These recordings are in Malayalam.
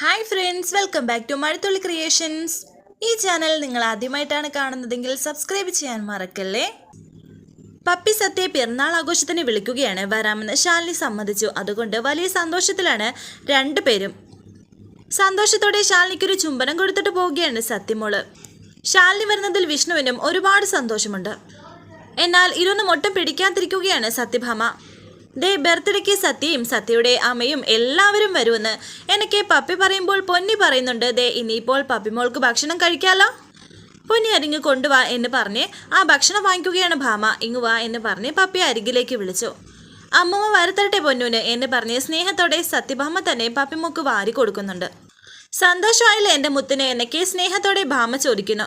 Hi friends welcome back to Mazhathulli creations ഈ ചാനൽ നിങ്ങൾ ആദ്യമായിട്ടാണ് കാണുന്നതെങ്കിൽ സബ്സ്ക്രൈബ് ചെയ്യാൻ മറക്കല്ലേ? പപ്പി സത്യ പിറന്നാൾ ആഘോഷത്തിന് വിളിക്കുകയാണ്. വരാമെന്ന് ശാലിനി സമ്മതിച്ചു. അതുകൊണ്ട് വലിയ സന്തോഷത്തിലാണ് രണ്ടുപേരും സന്തോഷത്തോടെ ശാലിനിക്കൊരു ചുംബനം കൊടുത്തിട്ട് പോവുകയാണ് സത്യമോൾ. ശാലിനി വരുന്നതിൽ വിഷ്ണുവിനും ഒരുപാട് സന്തോഷമുണ്ട്. എന്നാൽ ഇതൊന്നും ഒട്ടും പിടിക്കാതിരിക്കുകയാണ് സത്യഭാമ. ദേ ബർത്ത്ഡേക്ക് സത്യയും സത്യയുടെ അമ്മയും എല്ലാവരും വരുമെന്ന് എനിക്ക് പപ്പി പറയുമ്പോൾ പൊന്നി പറയുന്നുണ്ട്. ദേ ഇനിയിപ്പോൾ പപ്പിമോൾക്ക് ഭക്ഷണം കഴിക്കാലോ? പൊന്നി അരിങ്ങ് കൊണ്ടുവാ എന്ന് പറഞ്ഞ് ആ ഭക്ഷണം വാങ്ങിക്കുകയാണ് ഭാമ. ഇങ്ങു വാ എന്ന് പറഞ്ഞ് പപ്പി അരികിലേക്ക് വിളിച്ചു. അമ്മമ്മ വരുത്തരട്ടെ പൊന്നൂന് എന്ന് പറഞ്ഞ് സ്നേഹത്തോടെ സത്യഭാമ തന്നെ പപ്പിമോക്ക് വാരി കൊടുക്കുന്നുണ്ട്. സന്തോഷമായില്ല എന്റെ മുത്തിന് എന്നൊക്കെ സ്നേഹത്തോടെ ഭാമ ചോദിക്കുന്നു.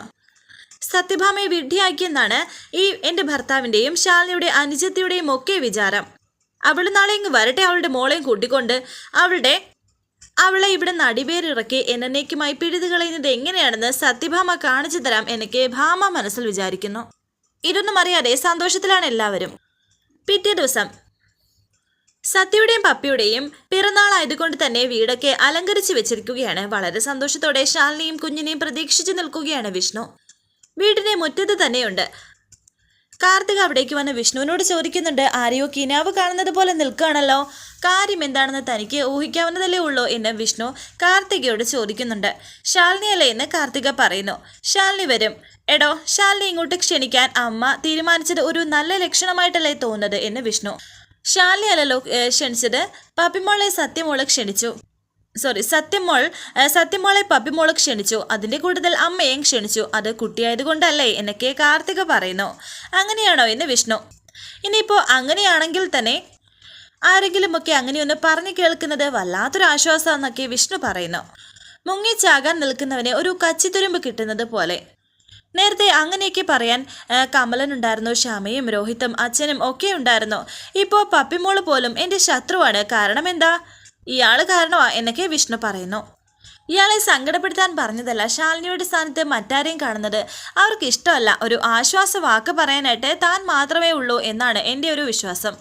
സത്യഭാമയെ വിഡ്ഢിയാക്കിയെന്നാണ് ഈ എന്റെ ഭർത്താവിന്റെയും ശാലിനിയുടെ അനുജത്തിയുടെയും ഒക്കെ വിചാരം. അവൾ നാളെ ഇങ്ങ് വരട്ടെ അവളുടെ മോളെയും കൂട്ടിക്കൊണ്ട്. അവളുടെ അവളെ ഇവിടെ നടിവേരിറക്കി എന്നേക്കുമായി പിഴുതു കളയുന്നത് എങ്ങനെയാണെന്ന് സത്യഭാമ കാണിച്ചു തരാം എനിക്ക് ഭാമ മനസ്സിൽ വിചാരിക്കുന്നു. ഇതൊന്നും അറിയാതെ സന്തോഷത്തിലാണ് എല്ലാവരും. പിറ്റേ ദിവസം സത്യയുടെയും പപ്പിയുടെയും പിറന്നാളായതുകൊണ്ട് തന്നെ വീടൊക്കെ അലങ്കരിച്ചു വെച്ചിരിക്കുകയാണ്. വളരെ സന്തോഷത്തോടെ ശാലിനിയും കുഞ്ഞിനെയും പ്രതീക്ഷിച്ചു നിൽക്കുകയാണ് വിഷ്ണു. വീടിന്റെ മുറ്റത്ത് തന്നെയുണ്ട്. കാർത്തിക അവിടേക്ക് വന്ന് വിഷ്ണുവിനോട് ചോദിക്കുന്നുണ്ട് ആരെയോ കിനാവ് കാണുന്നത് പോലെ നിൽക്കുകയാണല്ലോ? കാര്യം എന്താണെന്ന് തനിക്ക് ഊഹിക്കാവുന്നതല്ലേ ഉള്ളൂ എന്ന് വിഷ്ണു കാർത്തികയോട് ചോദിക്കുന്നുണ്ട്. ശാലിനി അല്ലേ എന്ന് കാർത്തിക പറയുന്നു. ശാലിനി വരും. എടോ ശാലിനി ഇങ്ങോട്ട് ക്ഷണിക്കാൻ അമ്മ തീരുമാനിച്ചത് ഒരു നല്ല ലക്ഷണമായിട്ടല്ലേ തോന്നുന്നത്? എന്ന് വിഷ്ണു. ശാലിനി അല്ലല്ലോ ക്ഷണിച്ചത്. പപ്പിമോളെ സത്യമോളെ ക്ഷണിച്ചു. സോറി സത്യമോൾ സത്യമോളെ പപ്പിമോളെ ക്ഷണിച്ചു. അതിന്റെ കൂടുതൽ അമ്മയെയും ക്ഷണിച്ചു. അത് കുട്ടിയായതുകൊണ്ടല്ലേ എന്നൊക്കെ കാർത്തിക പറയുന്നു. അങ്ങനെയാണോ എന്ന് വിഷ്ണു. ഇനിയിപ്പോ അങ്ങനെയാണെങ്കിൽ തന്നെ ആരെങ്കിലുമൊക്കെ അങ്ങനെയൊന്ന് പറഞ്ഞു കേൾക്കുന്നത് വല്ലാത്തൊരു ആശ്വാസമെന്നൊക്കെ വിഷ്ണു പറയുന്നു. മുങ്ങിച്ചാകാൻ നിൽക്കുന്നവനെ ഒരു കച്ചിത്തുരുമ്പ് കിട്ടുന്നത് പോലെ. നേരത്തെ അങ്ങനെയൊക്കെ പറയാൻ കമലൻ ഉണ്ടായിരുന്നു ശ്യാമയും രോഹിത്തും അച്ഛനും ഒക്കെ ഉണ്ടായിരുന്നു. ഇപ്പോൾ പപ്പിമോൾ പോലും എന്റെ ശത്രുവാണ്. കാരണം എന്താ? ഇയാൾ കാരണമാ എന്നൊക്കെ വിഷ്ണു പറയുന്നു. ഇയാളെ സങ്കടപ്പെടുത്താൻ പറഞ്ഞതല്ല ശാലിനിയുടെ സ്ഥാനത്ത് മറ്റാരെയും കാണുന്നത്. അവർക്ക് ഇഷ്ടമല്ല. ഒരു ആശ്വാസ വാക്ക് പറയാനായിട്ട് താൻ മാത്രമേ ഉള്ളൂ എന്നാണ് എന്റെ ഒരു വിശ്വാസം.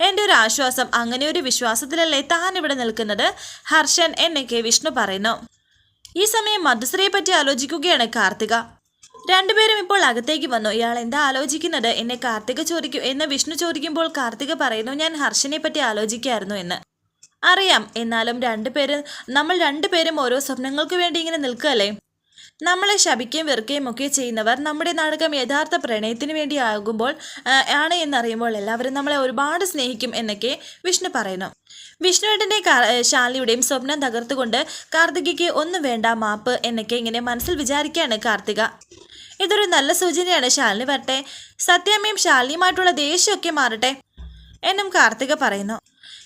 എന്റെ ഒരു ആശ്വാസം അങ്ങനെ ഒരു വിശ്വാസത്തിലല്ലേ താൻ ഇവിടെ നിൽക്കുന്നത്? ഹർഷൻ എന്നൊക്കെ വിഷ്ണു പറയുന്നു. ഈ സമയം മധുശ്രീയെ പറ്റി ആലോചിക്കുകയാണ് കാർത്തിക. രണ്ടുപേരും ഇപ്പോൾ അകത്തേക്ക് വന്നു. ഇയാൾ എന്താ ആലോചിക്കുന്നത്? എന്നെ കാർത്തിക ചോദിക്കും എന്ന് വിഷ്ണു ചോദിക്കുമ്പോൾ കാർത്തിക പറയുന്നു ഞാൻ ഹർഷനെ പറ്റി ആലോചിക്കായിരുന്നു എന്ന്. അറിയാം. എന്നാലും രണ്ടുപേരും നമ്മൾ രണ്ടുപേരും ഓരോ സ്വപ്നങ്ങൾക്ക് വേണ്ടി ഇങ്ങനെ നിൽക്കുകയല്ലേ? നമ്മളെ ശപിക്കുകയും വെറുക്കുകയും ഒക്കെ ചെയ്യുന്നവർ നമ്മുടെ നാടകം യഥാർത്ഥ പ്രണയത്തിന് വേണ്ടി ആകുമ്പോൾ ആണ് എന്നറിയുമ്പോൾ എല്ലാവരും നമ്മളെ ഒരുപാട് സ്നേഹിക്കും എന്നൊക്കെ വിഷ്ണു പറയുന്നു. വിഷ്ണുവേട്ടന്റെ ശാലിയുടെയും സ്വപ്നം തകർത്തുകൊണ്ട് കാർത്തികയ്ക്ക് ഒന്നും വേണ്ട മാപ്പ് എന്നൊക്കെ ഇങ്ങനെ മനസ്സിൽ വിചാരിക്കുകയാണ് കാർത്തിക. ഇതൊരു നല്ല സൂചനയാണ്. ശാലിനി വരട്ടെ. സത്യാമ്മയും ശാലിനിയുമായിട്ടുള്ള ദേഷ്യമൊക്കെ മാറട്ടെ എന്നും കാർത്തിക പറയുന്നു.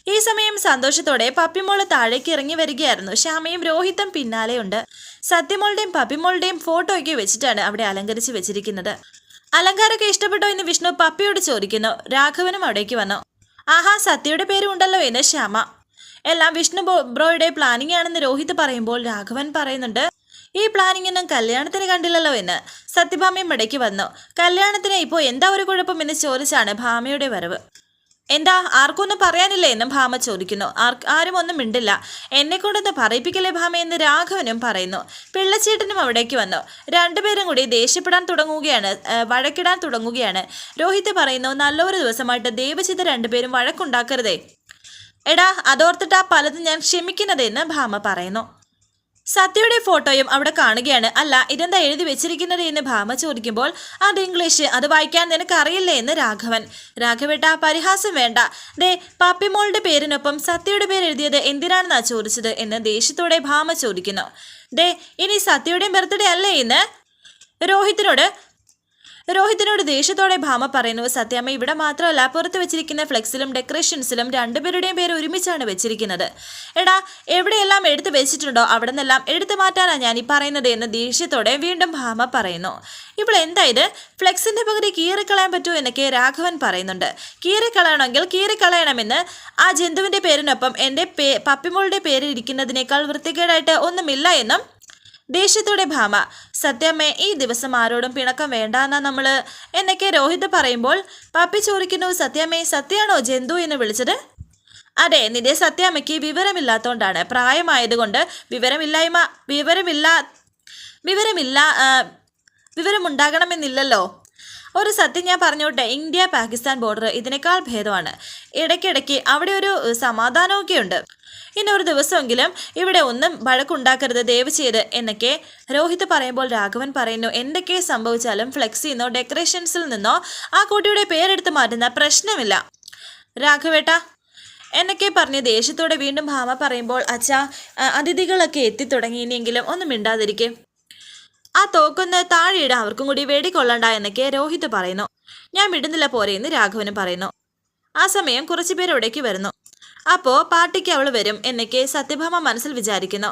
ഈ സമയം സന്തോഷത്തോടെ പപ്പിമോൾ താഴേക്ക് ഇറങ്ങി വരികയായിരുന്നു. ശ്യാമയും രോഹിത്തും പിന്നാലെയുണ്ട്. സത്യമോളുടെയും പപ്പിമോളുടെയും ഫോട്ടോ ഒക്കെ വെച്ചിട്ടാണ് അവിടെ അലങ്കരിച്ച് വെച്ചിരിക്കുന്നത്. അലങ്കാരമൊക്കെ ഇഷ്ടപ്പെട്ടോ എന്ന് വിഷ്ണു പപ്പിയോട് ചോദിക്കുന്നു. രാഘവനും അവിടേക്ക് വന്നു. ആഹാ സത്യയുടെ പേരും ഉണ്ടല്ലോ എന്ന് ശ്യാമ. എല്ലാം വിഷ്ണു ബ്രോയുടെ പ്ലാനിംഗ് ആണെന്ന് രോഹിത് പറയുമ്പോൾ രാഘവൻ പറയുന്നുണ്ട്. ഈ പ്ലാനിംഗ് ഒന്നും കല്യാണത്തിന് കണ്ടില്ലല്ലോ എന്ന്. സത്യഭാമയും ഇടയ്ക്ക് വന്നു. കല്യാണത്തിന് ഇപ്പോൾ എന്താ ഒരു കുഴപ്പം എന്ന് ചോദിച്ചാണ് ഭാമയുടെ വരവ്. എന്താ ആർക്കൊന്നും പറയാനില്ലേ എന്നും ഭാമ ചോദിക്കുന്നു. ആരും ഒന്നും മിണ്ടില്ല. എന്നെ കൊണ്ടൊന്ന് പറയിപ്പിക്കലേ ഭാമ എന്ന് രാഘവനും പറയുന്നു. പിള്ളച്ചേട്ടനും അവിടേക്ക് വന്നു. രണ്ടുപേരും കൂടി ദേഷ്യപ്പെടാൻ തുടങ്ങുകയാണ് വഴക്കിടാൻ തുടങ്ങുകയാണ്. രോഹിത് പറയുന്നു നല്ലൊരു ദിവസമായിട്ട് ദേവചിത രണ്ടുപേരും വഴക്കുണ്ടാക്കരുതേ. എടാ അതോർത്തിട്ടാ പലതും ഞാൻ ക്ഷമിക്കുന്നതെന്ന് ഭാമ പറയുന്നു. സത്യയുടെ ഫോട്ടോയും അവിടെ കാണുകയാണ്. അല്ല ഇതെന്താ എഴുതി വെച്ചിരിക്കുന്നത് എന്ന് ഭാമ ചോദിക്കുമ്പോൾ അത് ഇംഗ്ലീഷ് അത് വായിക്കാൻ നിനക്ക് എന്ന് രാഘവൻ. രാഘവേട്ട പരിഹാസം വേണ്ട. ദേ പാപ്പിമോളുടെ പേരിനൊപ്പം സത്യയുടെ പേര് എഴുതിയത് എന്തിനാണെന്നാ ചോദിച്ചത്? എന്ന് ദേഷ്യത്തോടെ ഭാമ ചോദിക്കുന്നു. ദേ ഇനി സത്യയുടെയും ബർത്ത്ഡേ അല്ലേ ഇന്ന്? രോഹിത്തിനോട് രോഹിത്തിനോട് ദേഷ്യത്തോടെ ഭാമ പറയുന്നു. സത്യാമ്മ ഇവിടെ മാത്രമല്ല പുറത്ത് വെച്ചിരിക്കുന്ന ഫ്ലെക്സിലും ഡെക്കറേഷൻസിലും രണ്ടുപേരുടെയും പേര് ഒരുമിച്ചാണ് വെച്ചിരിക്കുന്നത്. എടാ എവിടെയെല്ലാം എടുത്തു വെച്ചിട്ടുണ്ടോ അവിടെ നിന്നെല്ലാം എടുത്തു മാറ്റാനാണ് ഞാൻ ഈ പറയുന്നത് എന്ന് ദേഷ്യത്തോടെ വീണ്ടും ഭാമ പറയുന്നു. ഇപ്പോൾ എന്താ ഇത്? ഫ്ലെക്സിന്റെ പകുതി കീറിക്കളയാൻ പറ്റുമോ എന്നൊക്കെ രാഘവൻ പറയുന്നുണ്ട്. കീറിക്കളയണമെങ്കിൽ കീറിക്കളയണമെന്ന് ആ ജന്തുവിന്റെ പേരിനൊപ്പം എന്റെ പേ പപ്പിമോളുടെ പേര് ഇരിക്കുന്നതിനേക്കാൾ വൃത്തികേടായിട്ട് ഒന്നുമില്ല എന്നും ദേഷ്യത്തോടെ ഭാമ സത്യമ്മേ ഈ ദിവസം ആരോടും പിണക്കം വേണ്ടാന്നാ നമ്മൾ? എന്നൊക്കെ രോഹിത് പറയുമ്പോൾ പപ്പി ചോദിക്കുന്നു സത്യമ്മേ സത്യാണോ ജന്തു? എന്ന് വിളിച്ചത്. അതെ നിന്റെ സത്യാമ്മയ്ക്ക് വിവരമില്ലാത്തോണ്ടാണ്. പ്രായമായതുകൊണ്ട് വിവരമില്ലായ്മ വിവരമില്ല വിവരമില്ല വിവരമുണ്ടാകണമെന്നില്ലല്ലോ. ഒരു സത്യം ഞാൻ പറഞ്ഞോട്ടെ ഇന്ത്യ പാകിസ്ഥാൻ ബോർഡർ ഇതിനേക്കാൾ ഭേദമാണ്. ഇടയ്ക്കിടയ്ക്ക് അവിടെ ഒരു സമാധാനമൊക്കെ ഉണ്ട്. ഇനി ഒരു ദിവസമെങ്കിലും ഇവിടെ ഒന്നും വഴക്കുണ്ടാക്കരുത് ദയവ് ചെയ്ത് എന്നൊക്കെ രോഹിത് പറയുമ്പോൾ രാഘവൻ പറയുന്നു എന്തൊക്കെ സംഭവിച്ചാലും ഫ്ലെക്സിൽ നിന്നോ ഡെക്കറേഷൻസിൽ നിന്നോ ആ കുട്ടിയുടെ പേരെടുത്ത് മാറ്റുന്ന പ്രശ്നമില്ല. രാഘവേട്ട എന്നൊക്കെ പറഞ്ഞ് ദേഷ്യത്തോടെ വീണ്ടും ഭാമ പറയുമ്പോൾ അച്ഛാ അതിഥികളൊക്കെ എത്തിത്തുടങ്ങി ഇനിയെങ്കിലും ഒന്നും മിണ്ടാതിരിക്കെ. ആ തോക്കൊന്ന് താഴെയിട അവർക്കും കൂടി വെടികൊള്ളണ്ട എന്നൊക്കെ രോഹിത് പറയുന്നു. ഞാൻ വിടുന്നില്ല പോരെ എന്ന് രാഘവന് പറയുന്നു. ആ സമയം കുറച്ചു പേർ ഇവിടേക്ക് വരുന്നു. അപ്പോ പാർട്ടിക്ക് അവൾ വരും എന്നൊക്കെ സത്യഭാമ മനസ്സിൽ വിചാരിക്കുന്നു.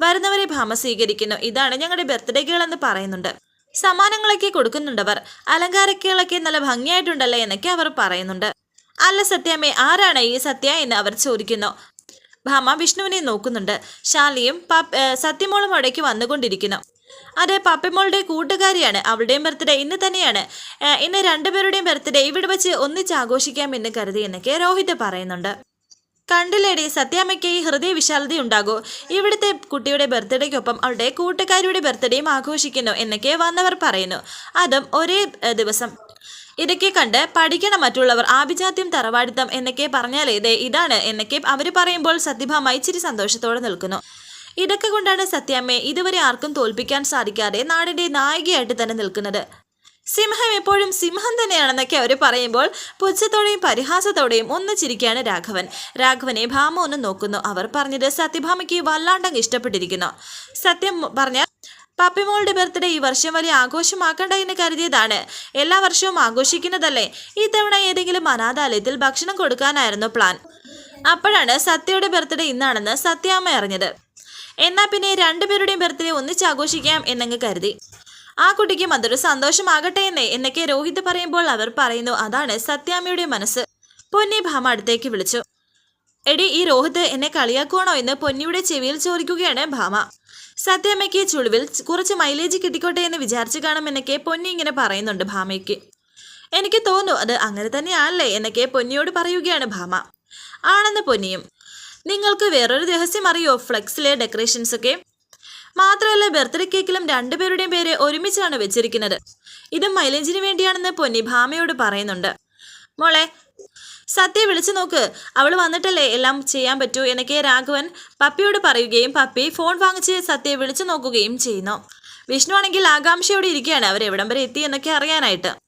വരുന്നവരെ ഭാമ സ്വീകരിക്കുന്നു. ഇതാണ് ഞങ്ങളുടെ ബർത്ത്ഡേ ഗേൾ എന്ന് പറയുന്നുണ്ട്. സമ്മാനങ്ങളൊക്കെ കൊടുക്കുന്നുണ്ടവർ അലങ്കാരക്കുകളൊക്കെ നല്ല ഭംഗിയായിട്ടുണ്ടല്ലേ എന്നൊക്കെ അവർ പറയുന്നുണ്ട്. അല്ല സത്യാമ്മേ ആരാണ് ഈ സത്യ എന്ന് അവർ ചോദിക്കുന്നു. ഭാമ വിഷ്ണുവിനെ നോക്കുന്നുണ്ട്. ശാലിയും സത്യമോളും അവിടേക്ക് വന്നുകൊണ്ടിരിക്കുന്നു. അത് പപ്പിമോളുടെ കൂട്ടുകാരിയാണ് അവളുടെയും ബർത്ത്ഡേ ഇന്ന് തന്നെയാണ്. ഇന്ന് രണ്ടുപേരുടെയും ബർത്ത്ഡേ ഇവിടെ വെച്ച് ഒന്നിച്ച് ആഘോഷിക്കാം എന്ന് കരുതി എന്നൊക്കെ രോഹിത് പറയുന്നുണ്ട്. കണ്ടില്ലേടി സത്യാമ്മയ്ക്ക് ഈ ഹൃദയ വിശാലത ഉണ്ടാകൂ. ഇവിടുത്തെ കുട്ടിയുടെ ബർത്ത്ഡേക്കൊപ്പം അവളുടെ കൂട്ടുകാരിയുടെ ബർത്ത്ഡേയും ആഘോഷിക്കുന്നു എന്നൊക്കെ വന്നവർ പറയുന്നു. അതും ഒരേ ദിവസം. ഇതൊക്കെ കണ്ട് പഠിക്കണം മറ്റുള്ളവർ ആഭിജാത്യം തറവാടിത്തം എന്നൊക്കെ പറഞ്ഞാലേതേ ഇതാണ് എന്നൊക്കെ അവർ പറയുമ്പോൾ സത്യഭാമ ഇച്ചിരി സന്തോഷത്തോടെ നിൽക്കുന്നു. ഇതൊക്കെ കൊണ്ടാണ് സത്യാമ്മയെ ഇതുവരെ ആർക്കും തോൽപ്പിക്കാൻ സാധിക്കാതെ നാടിന്റെ നായികയായിട്ട് തന്നെ നിൽക്കുന്നത്. സിംഹം എപ്പോഴും സിംഹം തന്നെയാണെന്നൊക്കെ അവർ പറയുമ്പോൾ പുച്ഛത്തോടെയും പരിഹാസത്തോടെയും ഒന്ന് ചിരിക്കുകയാണ് രാഘവൻ. രാഘവനെ ഭാമ ഒന്ന് നോക്കുന്നു. അവർ പറഞ്ഞത് സത്യഭാമയ്ക്ക് വല്ലാണ്ടങ്ങ് ഇഷ്ടപ്പെട്ടിരിക്കുന്നു. സത്യം പറഞ്ഞാൽ പപ്പിമോളുടെ ബർത്ത്ഡേ ഈ വർഷം വലിയ ആഘോഷമാക്കണ്ട എന്ന് കരുതിയതാണ്. എല്ലാ വർഷവും ആഘോഷിക്കുന്നതല്ലേ? ഇത്തവണ ഏതെങ്കിലും അനാഥാലയത്തിൽ ഭക്ഷണം കൊടുക്കാനായിരുന്നു പ്ലാൻ. അപ്പോഴാണ് സത്യയുടെ ബർത്ത്ഡേ ഇന്നാണെന്ന് സത്യാമ്മ അറിഞ്ഞത്. എന്നാ പിന്നെ രണ്ടുപേരുടെയും ബർത്ത്ഡേ ഒന്നിച്ച് ആഘോഷിക്കാം എന്നങ്ങ് കരുതി. ആ കുട്ടിക്കും അതൊരു സന്തോഷമാകട്ടെ എന്നേ എന്നൊക്കെ രോഹിത് പറയുമ്പോൾ അവർ പറയുന്നു അതാണ് സത്യാമ്മയുടെ മനസ്സ്. പൊന്നി ഭാമ അടുത്തേക്ക് വിളിച്ചു. എടി ഈ രോഹിത് എന്നെ കളിയാക്കുവാണോ എന്ന് പൊന്നിയുടെ ചെവിയിൽ ചോദിക്കുകയാണ് ഭാമ. സത്യാമ്മയ്ക്ക് ചുളിവിൽ കുറച്ച് മൈലേജ് കിട്ടിക്കോട്ടെ എന്ന് വിചാരിച്ചു കാണുമെന്നൊക്കെ പൊന്നി ഇങ്ങനെ പറയുന്നുണ്ട് ഭാമയ്ക്ക്. എനിക്ക് തോന്നുന്നു അത് അങ്ങനെ തന്നെയാണല്ലേ എന്നൊക്കെ പൊന്നിയോട് പറയുകയാണ് ഭാമ. ആണെന്ന് പൊന്നിയും. നിങ്ങൾക്ക് വേറൊരു രഹസ്യം അറിയോ? ഫ്ലെക്സിലെ ഡെക്കറേഷൻസ് ഒക്കെ. മാത്രമല്ല ബർത്ത്ഡേ കേക്കിലും രണ്ടുപേരുടെയും പേര് ഒരുമിച്ചാണ് വെച്ചിരിക്കുന്നത്. ഇത് മൈലേജിന് വേണ്ടിയാണെന്ന് പൊന്നി ഭാമയോട് പറയുന്നുണ്ട്. മോളെ സത്യ വിളിച്ചു നോക്ക്. അവൾ വന്നിട്ടല്ലേ എല്ലാം ചെയ്യാൻ പറ്റൂ എന്നൊക്കെ രാഘവൻ പപ്പിയോട് പറയുകയും പപ്പി ഫോൺ വാങ്ങിച്ച് സത്യയെ വിളിച്ചു നോക്കുകയും ചെയ്യുന്നു. വിഷ്ണു ആണെങ്കിൽ ആകാംക്ഷയോടെ ഇരിക്കുകയാണ്. അവർ എവിടം വരെ എത്തി എന്നൊക്കെ അറിയാനായിട്ട്.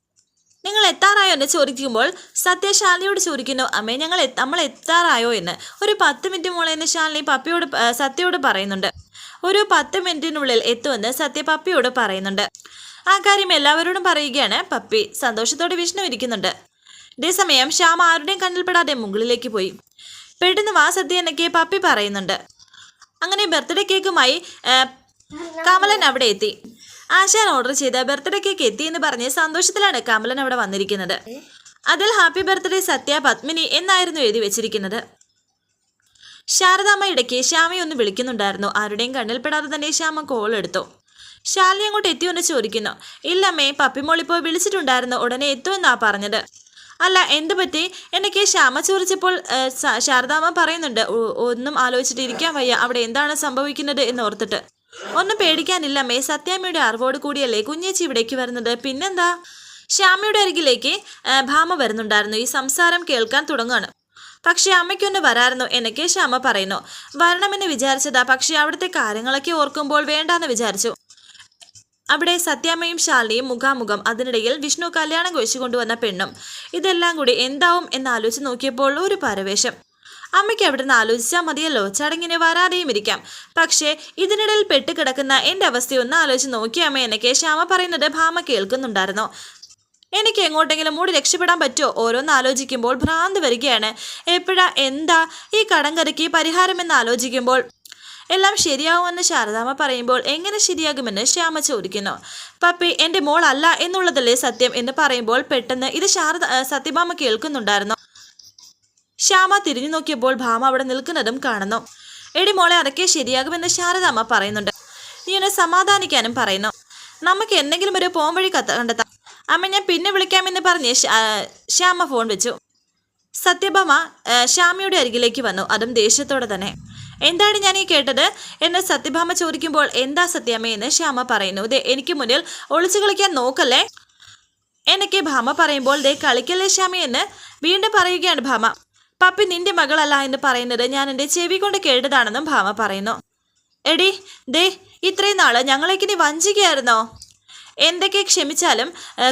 നിങ്ങൾ എത്താറായോ എന്ന് ചോദിക്കുമ്പോൾ സത്യ ശാലിനിയോട് ചോദിക്കുന്നു അമ്മേ ഞങ്ങൾ നമ്മൾ എത്താറായോ എന്ന്? ഒരു പത്ത് മിനിറ്റ് മോളെ എന്ന് ശാലിനി പപ്പിയോട് സത്യയോട് പറയുന്നുണ്ട്. ഒരു പത്ത് മിനിറ്റിനുള്ളിൽ എത്തുമെന്ന് സത്യ പപ്പിയോട് പറയുന്നുണ്ട്. ആ കാര്യം എല്ലാവരോടും പറയുകയാണ് പപ്പി. സന്തോഷത്തോടെ വിഷ്ണു ഇരിക്കുന്നുണ്ട്. ഇതേസമയം ശ്യാം ആരുടെയും കണ്ണിൽപ്പെടാതെ മുകളിലേക്ക് പോയി. പെട്ടെന്ന് വാ സദ്യ എന്നൊക്കെ പപ്പി പറയുന്നുണ്ട്. അങ്ങനെ ബർത്ത്ഡേ കേക്കുമായി കമലൻ അവിടെ എത്തി. ആശാൻ ഓർഡർ ചെയ്ത ബർത്ത്ഡേ കേക്ക് എത്തി എന്ന് പറഞ്ഞ് സന്തോഷത്തിലാണ് കമലൻ അവിടെ വന്നിരിക്കുന്നത്. അതിൽ ഹാപ്പി ബർത്ത്ഡേ സത്യ പത്മിനി എന്നായിരുന്നു എഴുതി വെച്ചിരിക്കുന്നത്. ശാരദാമ്മ ഇടയ്ക്ക് ശ്യാമയെ ഒന്ന് വിളിക്കുന്നുണ്ടായിരുന്നു. ആരുടെയും കണ്ണിൽപ്പെടാതെ തന്നെ ശ്യാമ കോൾ എടുത്തു. ശാലിനി അങ്ങോട്ട് എത്തിയോന്ന് ചോദിക്കുന്നു. ഇല്ലമ്മേ പപ്പിമോളിപ്പോ വിളിച്ചിട്ടുണ്ടായിരുന്നു. ഉടനെ എത്തുമെന്നാ പറഞ്ഞത്. അല്ല എന്ത് പറ്റി? എന്നൊക്കെ ശ്യാമ ചോദിച്ചപ്പോൾ ശാരദാമ്മ പറയുന്നുണ്ട്. ഒന്നും ആലോചിച്ചിട്ട് ഇരിക്കാൻ വയ്യ. അവിടെ എന്താണ് സംഭവിക്കുന്നത് എന്ന് ഓർത്തിട്ട്. ഒന്നും പേടിക്കാനില്ലമ്മേ സത്യാമ്മയുടെ അറിവോട് കൂടിയല്ലേ കുഞ്ഞേച്ചി ഇവിടേക്ക് വരുന്നത്? പിന്നെന്താ? ശ്യാമയുടെ അരികിലേക്ക് ഭാമ വരുന്നുണ്ടായിരുന്നു. ഈ സംസാരം കേൾക്കാൻ തുടങ്ങുകയാണ്. പക്ഷെ അമ്മയ്ക്കൊന്ന് വരായിരുന്നു എന്നൊക്കെ ശ്യാമ പറയുന്നു. വരണമെന്ന് വിചാരിച്ചതാ. പക്ഷെ അവിടുത്തെ കാര്യങ്ങളൊക്കെ ഓർക്കുമ്പോൾ വേണ്ടാന്ന് വിചാരിച്ചു. അവിടെ സത്യാമ്മയും ശാലിനിയും മുഖാമുഖം അതിനിടയിൽ വിഷ്ണു കല്യാണം കഴിച്ചു കൊണ്ടുവന്ന പെണ്ണും. ഇതെല്ലാം കൂടി എന്താവും എന്ന് ആലോചിച്ച് നോക്കിയപ്പോൾ ഒരു പരവേശം. അമ്മയ്ക്ക് അവിടെ നിന്ന് ആലോചിച്ചാൽ മതിയല്ലോ. ചടങ്ങിന് വരാതെയും ഇരിക്കാം. പക്ഷേ ഇതിനിടയിൽ പെട്ടുകിടക്കുന്ന എന്റെ അവസ്ഥയൊന്ന് ആലോചിച്ച് നോക്കിയാമ്മ എന്നൊക്കെ ശ്യാമ പറയുന്നത് ഭാമ കേൾക്കുന്നുണ്ടായിരുന്നു. എനിക്ക് എങ്ങോട്ടെങ്കിലും മൂടി രക്ഷപ്പെടാൻ പറ്റുമോ ഓരോന്ന് ആലോചിക്കുമ്പോൾ ഭ്രാന്ത് വരികയാണ്. എപ്പോഴാ? എന്താ? ഈ കടങ്കരയ്ക്ക് പരിഹാരമെന്ന് ആലോചിക്കുമ്പോൾ എല്ലാം ശരിയാവുമെന്ന് ശാരദാമ്മ പറയുമ്പോൾ എങ്ങനെ ശരിയാകുമെന്ന് ശ്യാമ ചോദിക്കുന്നു. പപ്പി എന്റെ മോൾ അല്ല എന്നുള്ളതല്ലേ സത്യം? എന്ന് പറയുമ്പോൾ പെട്ടെന്ന് ഇത് ശാരദ സത്യഭാമ കേൾക്കുന്നുണ്ടായിരുന്നു. ശ്യാമ തിരിഞ്ഞു നോക്കിയപ്പോൾ ഭാമ അവിടെ നിൽക്കുന്നതും കാണുന്നു. എടി മോളെ അതൊക്കെ ശരിയാകുമെന്ന് ശാരദാമ്മ പറയുന്നുണ്ട്. നീ എന്നെ സമാധാനിക്കാനും പറയുന്നു. നമുക്ക് എന്തെങ്കിലും ഒരു പോം വഴി കത്ത കണ്ടെത്താം. അമ്മ ഞാൻ പിന്നെ വിളിക്കാമെന്ന് പറഞ്ഞ് ശ്യാ- ശ്യാമ ഫോൺ വെച്ചു. സത്യഭാമ ശ്യാമയുടെ അരികിലേക്ക് വന്നു. അതും ദേഷ്യത്തോടെ തന്നെ. എന്താണ് ഞാൻ ഈ കേട്ടത്? എന്ന് സത്യഭാമ ചോദിക്കുമ്പോൾ എന്താ സത്യാമ്മ എന്ന് ശ്യാമ പറയുന്നു. ദേ എനിക്ക് മുന്നിൽ ഒളിച്ചു കളിക്കാൻ നോക്കല്ലേ? എന്നൊക്കെ ഭാമ പറയുമ്പോൾ ദേ കളിക്കല്ലേ ശ്യാമയെന്ന് വീണ്ടും പറയുകയാണ് ഭാമ. പപ്പി നിന്റെ മകളല്ല എന്ന് പറയുന്നത് ഞാൻ എന്റെ ചെവി കൊണ്ട് കേട്ടതാണെന്നും ഭാമ പറയുന്നു. എടി ദേ ഇത്രയും നാൾ ഞങ്ങളേക്ക് നീ വഞ്ചിക്കുകയായിരുന്നോ? എന്തൊക്കെ ക്ഷമിച്ചാലും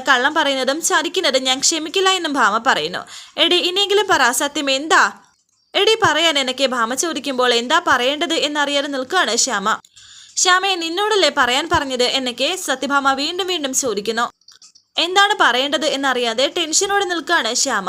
കള്ളം പറയുന്നതും ചതിക്കുന്നതും ഞാൻ ക്ഷമിക്കില്ല എന്നും ഭാമ പറയുന്നു. എടി ഇനിയെങ്കിലും പറ സത്യം എന്താ? എടി പറയാൻ എനിക്ക് ഭാമ ചോദിക്കുമ്പോൾ എന്താ പറയേണ്ടത് എന്നറിയാതെ നിൽക്കുകയാണ് ശ്യാമ. ശ്യാമയെ നിന്നോടല്ലേ പറയാൻ പറഞ്ഞത് എന്നൊക്കെ സത്യഭാമ വീണ്ടും വീണ്ടും ചോദിക്കുന്നു. എന്താണ് പറയേണ്ടത് എന്നറിയാതെ ടെൻഷനോടെ നിൽക്കുകയാണ് ശ്യാമ.